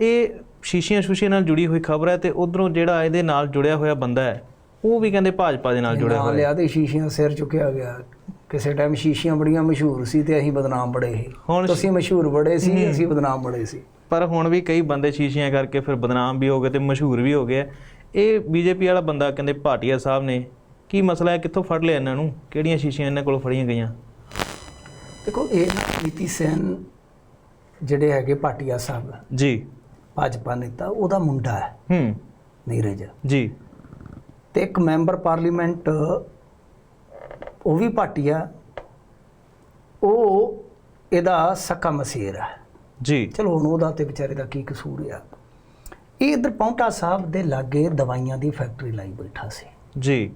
ਇਹ ਸ਼ੀਸ਼ੀਆਂ ਸ਼ੂਸ਼ੀਆਂ ਨਾਲ ਜੁੜੀ ਹੋਈ ਖਬਰ ਹੈ ਤੇ ਉਧਰੋਂ ਜਿਹੜਾ ਇਹਦੇ ਨਾਲ ਜੁੜਿਆ ਹੋਇਆ ਬੰਦਾ ਹੈ ਉਹ ਵੀ ਕਹਿੰਦੇ ਭਾਜਪਾ ਦੇ ਨਾਲ ਜੁੜਿਆ ਹੋਇਆ ਲਿਆ ਤੇ ਸ਼ੀਸ਼ੀਆਂ ਸਿਰ ਚੁੱਕਿਆ ਗਿਆ। ਕਿਸੇ ਟਾਈਮ ਸ਼ੀਸ਼ੀਆਂ ਬੜੀਆਂ ਮਸ਼ਹੂਰ ਸੀ ਤੇ ਅਸੀਂ ਬਦਨਾਮ ਬੜੇ ਸੀ। ਤੁਸੀਂ ਮਸ਼ਹੂਰ ਬੜੇ ਸੀ ਅਸੀਂ ਬਦਨਾਮ ਬੜੇ ਸੀ। ਪਰ ਹੁਣ ਵੀ ਕਈ ਬੰਦੇ ਸ਼ੀਸ਼ੀਆਂ ਕਰਕੇ ਫਿਰ ਬਦਨਾਮ ਵੀ ਹੋ ਗਏ ਤੇ ਮਸ਼ਹੂਰ ਵੀ ਹੋ ਗਏ। ਇਹ ਬੀਜੇਪੀ ਵਾਲਾ ਬੰਦਾ ਕਹਿੰਦੇ ਭਾਟੀਆ ਸਾਹਿਬ ਨੇ ਕੀ ਮਸਲਾ ਹੈ? ਕਿੱਥੋਂ ਫੜ ਲਿਆ ਇਹਨਾਂ ਨੂੰ? ਕਿਹੜੀਆਂ ਸ਼ੀਸ਼ੀਆਂ ਇਹਨਾਂ ਕੋਲੋਂ ਫੜੀਆਂ ਗਈਆਂ? ਦੇਖੋ ਇਹ ਨੀਤੀ ਸੈਨ ਜਿਹੜੇ ਹੈਗੇ ਭਾਟੀਆ ਸਾਹਿਬ ਜੀ। ਭਾਜਪਾ ਨੇਤਾ ਉਹਦਾ ਮੁੰਡਾ ਹੈ। ਹੂੰ। ਨੀਰਜ। ਜੀ। ਤੇ ਇੱਕ ਮੈਂਬਰ ਪਾਰਲੀਮੈਂਟ ਉਹ ਵੀ ਭਾਟੀਆ ਉਹ ਇਹਦਾ ਸਕਾ ਮਸੀਰ ਹੈ ਜੀ। ਚਲੋ ਹੁਣ ਉਹਦਾ ਤੇ ਵਿਚਾਰੇ ਦਾ ਕੀ ਕਸੂਰ ਆ। ਇਹ ਇਧਰ ਪੌਂਟਾ ਸਾਹਿਬ ਦੇ ਲਾਗੇ ਦਵਾਈਆਂ ਦੀ ਫੈਕਟਰੀ ਲਾਈ ਬੈਠਾ ਸੀ। ਜੀ।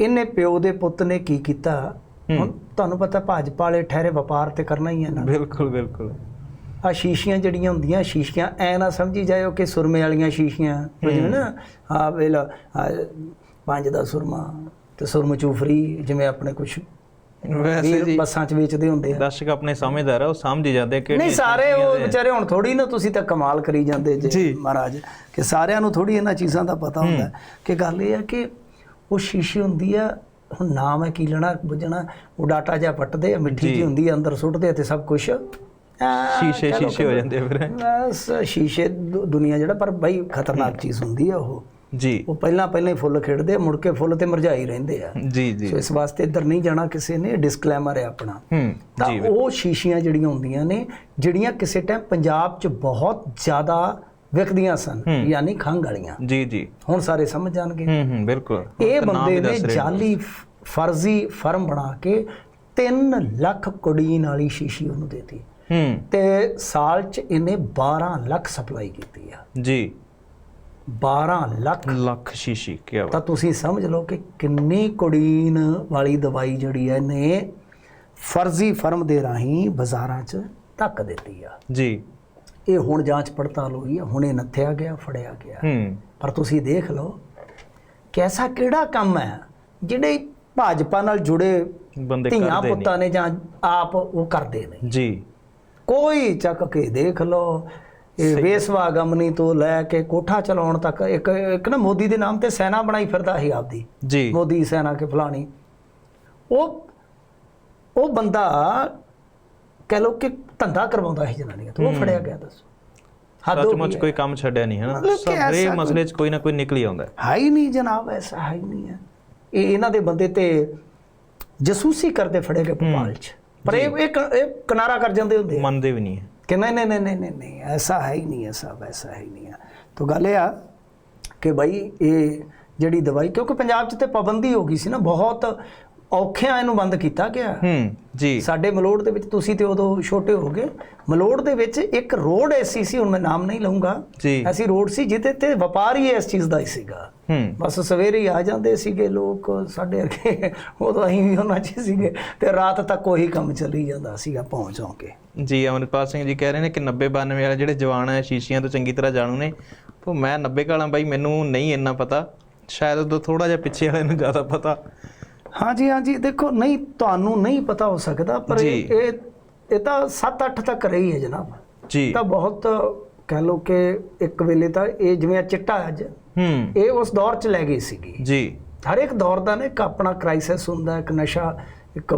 ਇਹਨੇ ਪਿਓ ਦੇ ਪੁੱਤ ਨੇ ਕੀ ਕੀਤਾ? ਹੁਣ ਤੁਹਾਨੂੰ ਪਤਾ ਭਾਜਪਾ ਵਾਲੇ ਠਹਿਰੇ ਵਪਾਰ ਤੇ ਕਰਨਾ ਹੀ ਹੈ ਨਾ। ਬਿਲਕੁਲ ਬਿਲਕੁਲ। ਆ ਸ਼ੀਸ਼ੀਆਂ ਜਿਹੜੀਆਂ ਹੁੰਦੀਆਂ ਸ਼ੀਸ਼ੀਆਂ ਐ ਨਾ ਸਮਝੀ ਜਾਇਓ ਕਿ ਸੁਰਮੇ ਵਾਲੀਆਂ ਸ਼ੀਸ਼ੀਆਂ। ਜਿਵੇਂ ਨਾ ਆ ਵੇਲਾ ਪੰਜ ਦਾ ਸੁਰਮਾ ਤੇ ਸੁਰਮ ਚੂਫਰੀ ਜਿਵੇਂ ਆਪਣੇ ਕੁਝ ਵੈਸੇ ਜੀ। ਬੱਸਾਂ 'ਚ ਵੇਚਦੇ ਹੁੰਦੇ ਆ। ਦਰਸ਼ਕ ਆਪਣੇ ਸਮਝਦਾਰ ਆ ਉਹ ਸਮਝ ਜਾਂਦੇ ਕਿ ਨਹੀਂ ਸਾਰੇ ਉਹ ਵਿਚਾਰੇ ਹੁਣ ਥੋੜੀ ਨਾ ਤੁਸੀਂ ਤਾਂ ਕਮਾਲ ਕਰੀ ਜਾਂਦੇ ਜੀ। ਮਹਾਰਾਜ ਕਿ ਸਾਰਿਆਂ ਨੂੰ ਥੋੜੀ ਇਹਨਾਂ ਚੀਜ਼ਾਂ ਦਾ ਪਤਾ ਹੁੰਦਾ। ਕਿ ਗੱਲ ਇਹ ਹੈ ਕਿ ਉਹ ਸ਼ੀਸ਼ੀ ਹੁੰਦੀ ਆ ਹੁਣ ਨਾਮ ਹੈ ਕੀ ਲੈਣਾ ਬੁੱਝਣਾ ਉਹ ਡਾਟਾ ਜਿਹਾ ਪੱਟਦੇ ਆ ਮਿੱਠੀ ਜੀ। ਹੁੰਦੀ ਆ ਅੰਦਰ ਸੁੱਟਦੇ ਆ ਤੇ ਸਭ ਕੁਝ ਸ਼ੀਸ਼ੇ ਸ਼ੀਸ਼ੇ ਹੋ ਜਾਂਦੇ ਫਿਰ। ਬਸ ਸ਼ੀਸ਼ੇ ਦੁਨੀਆ ਜਿਹੜਾ ਪਰ ਬਈ ਖਤਰਨਾਕ ਚੀਜ਼ ਹੁੰਦੀ ਆ ਉਹ। ਜੀ। ਉਹ ਪਹਿਲਾਂ ਪਹਿਲਾਂ ਹੀ ਫੁੱਲ ਖਿੜਦੇ ਮੁੜ ਕੇ ਫੁੱਲ ਤੇ ਮੁਰਝਾਈ ਰਹਿੰਦੇ ਆ। ਜੀ ਜੀ। ਸੋ ਇਸ ਵਾਸਤੇ ਇੱਧਰ ਨਹੀਂ ਜਾਣਾ ਕਿਸੇ ਨੇ ਡਿਸਕਲੇਮਰ ਹੈ ਆਪਣਾ। ਹੂੰ ਤਾਂ ਉਹ ਸ਼ੀਸ਼ੀਆਂ ਜਿਹੜੀਆਂ ਹੁੰਦੀਆਂ ਨੇ ਜਿਹੜੀਆਂ ਕਿਸੇ ਟਾਈਮ ਪੰਜਾਬ 'ਚ ਬਹੁਤ ਜ਼ਿਆਦਾ ਵਿਕਦੀਆਂ ਸਨ ਯਾਨੀ ਖੰਗ ਵਾਲੀਆਂ। ਜੀ ਜੀ। ਹੁਣ ਸਾਰੇ ਸਮਝ ਜਾਣਗੇ। ਹੂੰ ਹੂੰ ਬਿਲਕੁਲ। ਇਹ ਬੰਦੇ ਨੇ ਜਾਲੀ ਫਰਜ਼ੀ ਫਰਮ ਬਣਾ ਕੇ 3 ਲੱਖ ਕੋਡੀਨ ਵਾਲੀ ਸ਼ੀਸ਼ੀ ਉਹਨੂੰ ਦੇਤੀ। ਹੂੰ। ਤੇ ਸਾਲ 'ਚ ਇਹਨੇ 12 ਲੱਖ ਸਪਲਾਈ ਕੀਤੀ ਆ। ਜੀ। 12 ਲੱਖ। ਲੱਖ ਸ਼ੀਸ਼ੀ ਕੀ ਤਾਂ ਤੁਸੀਂ ਸਮਝ ਲਓ ਕਿ ਕਿੰਨੀ ਕੋਡੀਨ ਵਾਲੀ ਦਵਾਈ ਜਿਹੜੀ ਹੈ ਇਹਨੇ ਫਰਜ਼ੀ ਫਰਮ ਦੇ ਰਾਹੀਂ ਬਾਜ਼ਾਰਾਂ 'ਚ ਧੱਕ ਦਿੱਤੀ ਆ। ਜੀ। ਇਹ ਹੁਣ ਜਾਂਚ ਪੜਤਾਲ ਹੋਈ ਹੈ ਹੁਣੇ ਨੱਥਿਆ ਗਿਆ ਫੜਿਆ ਗਿਆ। ਹੂੰ। ਪਰ ਤੁਸੀਂ ਦੇਖ ਲਓ ਕਿ ਐਸਾ ਕਿਹੜਾ ਕੰਮ ਹੈ ਜਿਹੜੇ ਭਾਜਪਾ ਨਾਲ ਜੁੜੇ ਬੰਦੇ ਧੀਆਂ ਕਰਦੇ ਨਹੀਂ। ਪੁੱਤਾਂ ਨੇ ਜਾਂ ਆਪ ਉਹ ਕਰਦੇ ਨੇ। ਜੀ। ਕੋਈ ਚੱਕ ਕੇ ਦੇਖ ਲਓ। ਇਹ ਵੇਸਵਾ ਗਮਨੀ ਤੋਂ ਲੈ ਕੇ ਕੋਠਾ ਚਲਾਉਣ ਤੱਕ ਇੱਕ ਇੱਕ ਨਾ ਮੋਦੀ ਦੇ ਨਾਮ ਤੇ ਸੈਨਾ ਬਣਾਈ ਫਿਰਦਾ ਸੀ ਆਪਦੀ। ਜੀ। ਮੋਦੀ ਸੈਨਾ ਕੇ ਫਲਾਣੀ। ਉਹ ਉਹ ਬੰਦਾ ਕਹਿ ਲੋ ਕਿ ਧੰਦਾ ਕਰਵਾਉਂਦਾ ਸੀ ਜਨਾਨੀਆਂ ਤੋਂ। ਉਹ ਫੜਿਆ ਗਿਆ ਦੱਸੋ। ਹੱਦ ਹੈ। ਕੋਈ ਕੰਮ ਛੱਡਿਆ ਨਹੀਂ ਹੈ ਨਾ? ਸਾਰੇ ਮਸਲੇ 'ਚ ਕੋਈ ਨਾ ਕੋਈ ਨਿਕਲ ਹੀ ਆਉਂਦਾ ਹੈ। ਹੈ ਹੀ ਨਹੀਂ ਜਨਾਬ ਐਸਾ ਹੈ ਹੀ ਨਹੀਂ ਹੈ। ਇਹ ਇਹਨਾਂ ਦੇ ਬੰਦੇ ਤੇ ਜਸੂਸੀ ਕਰਦੇ ਫੜੇ ਗਏ ਭੋਪਾਲ 'ਚ। ਪਰ ਇਹ ਇਹ ਕਿਨਾਰਾ ਕਰ ਜਾਂਦੇ ਹੁੰਦੇ ਮੰਨਦੇ ਵੀ ਨਹੀਂ ਕਿ ਨਹੀਂ ਨਹੀਂ ਨਹੀਂ ਨਹੀਂ ਨਹੀਂ ਐਸਾ ਹੈ ਹੀ ਨਹੀਂ ਐਸਾ ਵੈਸਾ ਹੈ ਹੀ ਨਹੀਂ ਤਾਂ ਗੱਲ ਇਹ ਆ ਕਿ ਭਾਈ ਇਹ ਜਿਹੜੀ ਦਵਾਈ ਕਿਉਂਕਿ ਪੰਜਾਬ 'ਚ ਤੇ ਪਾਬੰਦੀ ਹੋ ਗਈ ਸੀ ਨਾ ਬਹੁਤ ਔਖਿਆਂ ਇਹਨੂੰ ਬੰਦ ਕੀਤਾ ਗਿਆ। ਹੂੰ ਜੀ। ਸਾਡੇ ਮਲੋੜ ਦੇ ਵਿੱਚ ਤੁਸੀਂ ਤੇ ਉਦੋਂ ਛੋਟੇ ਹੋਗੇ ਮਲੋੜ ਦੇ ਵਿੱਚ ਇੱਕ ਰੋਡ ਐਸੀ ਸੀ ਹੁਣ ਮੈਂ ਨਾਮ ਨਹੀਂ ਲਵਾਂਗਾ ਜੀ। ਐਸੀ ਰੋਡ ਸੀ ਜਿਹਦੇ ਤੇ ਵਪਾਰ ਹੀ ਇਸ ਚੀਜ਼ ਦਾ ਹੀ ਸੀਗਾ। ਹੂੰ। ਬਸ ਸਵੇਰੇ ਹੀ ਆ ਜਾਂਦੇ ਸੀਗੇ ਲੋਕ ਸਾਡੇ ਅੱਗੇ ਉਦੋਂ ਅਸੀਂ ਵੀ ਉਹਨਾਂ 'ਚ ਸੀਗੇ ਤੇ ਰਾਤ ਤੱਕ ਉਹੀ ਕੰਮ ਚੱਲੀ ਜਾਂਦਾ ਸੀਗਾ ਪਹੁੰਚ ਕੇ। ਜੀ ਅਮਰਿਤਪਾਲ ਸਿੰਘ ਜੀ ਕਹਿ ਰਹੇ ਨੇ ਕਿ 90 92 ਵਾਲੇ ਜਿਹੜੇ ਜਵਾਨ ਹੈ ਸ਼ੀਸ਼ੀਆਂ ਤੋਂ ਚੰਗੀ ਤਰ੍ਹਾਂ ਜਾਣੂ ਨੇ। ਪਰ ਮੈਂ 90 ਕਾਲਾਂ ਬਾਈ ਮੈਨੂੰ ਨਹੀਂ ਇੰਨਾ ਪਤਾ। ਸ਼ਾਇਦ ਉਦੋਂ ਥੋੜਾ ਜਿਹਾ ਪਿੱਛੇ ਵਾਲੇ ਨੂੰ ਜ਼ਿਆਦਾ ਪਤਾ। ਹਾਂਜੀ ਹਾਂਜੀ ਦੇਖੋ ਨਹੀਂ ਤੁਹਾਨੂੰ ਨਹੀਂ ਪਤਾ ਹੋ ਸਕਦਾ ਪਰ। ਇਹ ਇਹ ਤਾਂ 7-8 ਤੱਕ ਰਹੀ ਹੈ ਜਨਾਬ। ਜੀ। ਤਾਂ ਬਹੁਤ ਕਹਿ ਲਓ ਕਿ ਇੱਕ ਵੇਲੇ ਤਾਂ ਇਹ ਜਿਵੇਂ ਚਿੱਟਾ ਅੱਜ ਹੂੰ। ਇਹ ਉਸ ਦੌਰ 'ਚ ਲੈ ਗਈ ਸੀਗੀ। ਜੀ। ਹਰ ਇੱਕ ਦੌਰ ਦਾ ਨਾ ਇੱਕ ਆਪਣਾ ਕ੍ਰਾਈਸਿਸ ਹੁੰਦਾ ਇੱਕ ਨਸ਼ਾ ਇੱਕ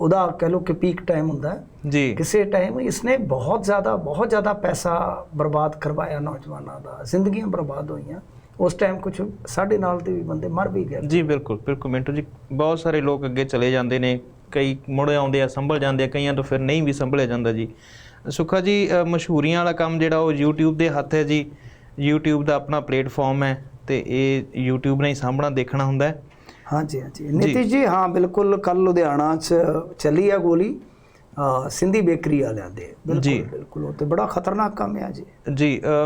ਉਹਦਾ ਕਹਿ ਲਓ ਕਿ ਪੀਕ ਟਾਈਮ ਹੁੰਦਾ। ਜੀ। ਕਿਸੇ ਟਾਈਮ ਇਸਨੇ ਬਹੁਤ ਜ਼ਿਆਦਾ ਬਹੁਤ ਜ਼ਿਆਦਾ ਪੈਸਾ ਬਰਬਾਦ ਕਰਵਾਇਆ ਨੌਜਵਾਨਾਂ ਦਾ ਜ਼ਿੰਦਗੀਆਂ ਬਰਬਾਦ ਹੋਈਆਂ। ਉਸ ਟਾਈਮ ਕੁਝ ਸਾਡੇ ਨਾਲ ਦੇ ਵੀ ਬੰਦੇ ਮਰ ਵੀ ਗਏ। ਜੀ ਬਿਲਕੁਲ ਬਿਲਕੁਲ ਮਿੰਟੂ ਜੀ ਬਹੁਤ ਸਾਰੇ ਲੋਕ ਅੱਗੇ ਚਲੇ ਜਾਂਦੇ ਨੇ ਕਈ ਮੁੜ ਆਉਂਦੇ ਆ ਸੰਭਲ ਜਾਂਦੇ ਆ ਕਈਆਂ ਤੋਂ ਫਿਰ ਨਹੀਂ ਵੀ ਸੰਭਲਿਆ ਜਾਂਦਾ ਜੀ। ਸੁਖਾ ਜੀ ਮਸ਼ਹੂਰੀਆਂ ਵਾਲਾ ਕੰਮ ਜਿਹੜਾ ਉਹ YouTube ਦੇ ਹੱਥ ਹੈ ਜੀ। YouTube ਦਾ ਆਪਣਾ ਪਲੇਟਫਾਰਮ ਹੈ ਤੇ ਇਹ YouTube ਨੇ ਹੀ ਸਾਹਮਣਾ ਦੇਖਣਾ ਹੁੰਦਾ ਹੈ। ਹਾਂਜੀ ਹਾਂਜੀ। ਨਿਤਿਸ਼ ਜੀ ਹਾਂ ਬਿਲਕੁਲ ਕੱਲ ਲੁਧਿਆਣਾ 'ਚ ਚੱਲੀ ਆ ਗੋਲੀ। ਸਿੰਧੀ ਬੇਕਰੀ ਵਾਲਿਆਂ ਦੇ। ਬਿਲਕੁਲ ਬਿਲਕੁਲ ਉਹ ਤੇ ਬੜਾ ਖਤਰਨਾਕ ਕੰਮ ਹੈ ਜੀ। ਜੀ